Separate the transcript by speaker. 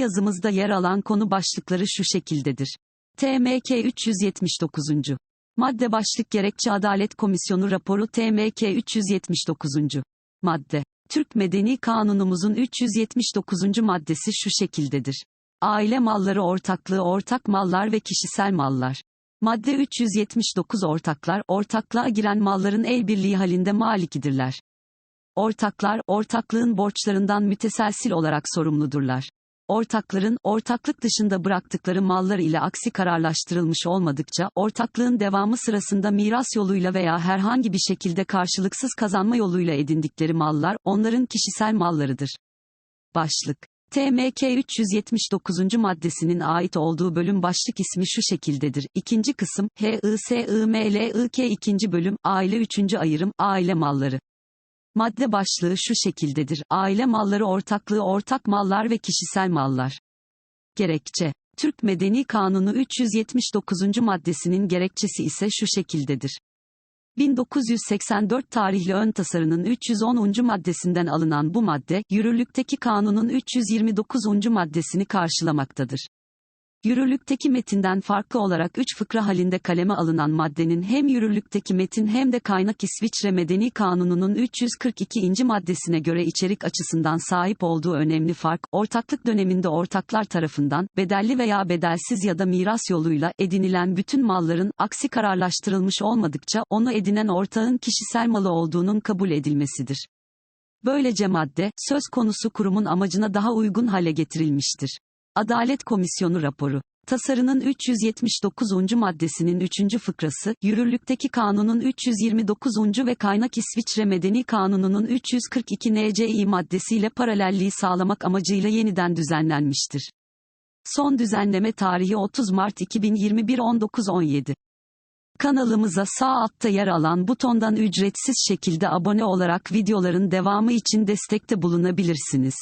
Speaker 1: yazımızda yer alan konu başlıkları şu şekildedir. TMK 379. Madde başlık gerekçe Adalet Komisyonu raporu TMK 379. Madde. Türk Medeni Kanunumuzun 379. maddesi şu şekildedir. Aile malları ortaklığı ortak mallar ve kişisel mallar. Madde 379 ortaklar, ortaklığa giren malların el birliği halinde malikidirler. Ortaklar, ortaklığın borçlarından müteselsil olarak sorumludurlar. Ortakların, ortaklık dışında bıraktıkları mallar ile aksi kararlaştırılmış olmadıkça, ortaklığın devamı sırasında miras yoluyla veya herhangi bir şekilde karşılıksız kazanma yoluyla edindikleri mallar, onların kişisel mallarıdır. Başlık. TMK 379. maddesinin ait olduğu bölüm başlık ismi şu şekildedir. İkinci kısım, HISIMLIK ikinci bölüm, aile üçüncü ayırım, aile malları. Madde başlığı şu şekildedir. Aile malları ortaklığı ortak mallar ve kişisel mallar. Gerekçe. Türk Medeni Kanunu 379. maddesinin gerekçesi ise şu şekildedir. 1984 tarihli ön tasarının 310. maddesinden alınan bu madde, yürürlükteki kanunun 329. maddesini karşılamaktadır. Yürürlükteki metinden farklı olarak 3 fıkra halinde kaleme alınan maddenin hem yürürlükteki metin hem de kaynak İsviçre Medeni Kanunu'nun 342. maddesine göre içerik açısından sahip olduğu önemli fark, ortaklık döneminde ortaklar tarafından, bedelli veya bedelsiz ya da miras yoluyla, edinilen bütün malların, aksi kararlaştırılmış olmadıkça, onu edinen ortağın kişisel malı olduğunun kabul edilmesidir. Böylece madde, söz konusu kurumun amacına daha uygun hale getirilmiştir. Adalet Komisyonu raporu. Tasarının 379. maddesinin 3. fıkrası, yürürlükteki kanunun 329. ve kaynak İsviçre Medeni Kanunu'nun 342 NCİ maddesiyle paralelliği sağlamak amacıyla yeniden düzenlenmiştir. Son düzenleme tarihi 30 Mart 2021 19.17. Kanalımıza sağ altta yer alan butondan ücretsiz şekilde abone olarak videoların devamı için destekte bulunabilirsiniz.